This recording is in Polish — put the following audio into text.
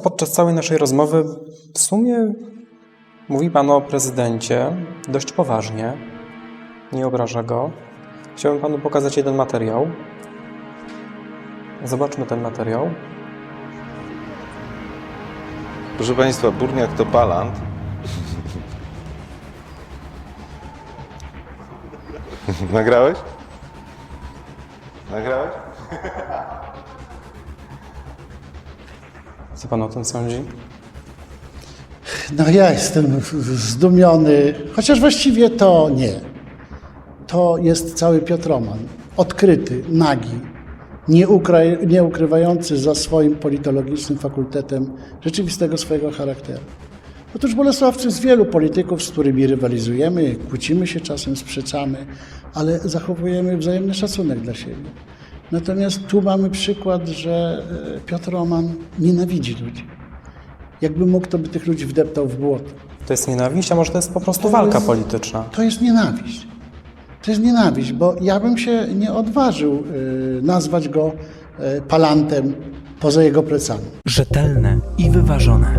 Podczas całej naszej rozmowy w sumie mówi Pan o prezydencie dość poważnie. Nie obraża go. Chciałbym Panu pokazać jeden materiał. Zobaczmy ten materiał. Proszę Państwa, Burniak to palant. Nagrałeś? Nagrałeś? Co Pan o tym sądzi? No ja jestem zdumiony, chociaż właściwie to nie. To jest cały Piotroman, odkryty, nagi, nie, ukry, nie ukrywający za swoim politologicznym fakultetem rzeczywistego swojego charakteru. Otóż Bolesławcy z wielu polityków, z którymi rywalizujemy, kłócimy się czasem, sprzeczamy, ale zachowujemy wzajemny szacunek dla siebie. Natomiast tu mamy przykład, że e, Piotr Roman nienawidzi ludzi. Jakby mógł, to by tych ludzi wdeptał w błoto. To jest nienawiść, a może to jest po prostu To walka jest- polityczna? To jest nienawiść. To jest nienawiść, bo ja bym się nie odważył y, nazwać go y, palantem poza jego plecami. Rzetelne i wyważone.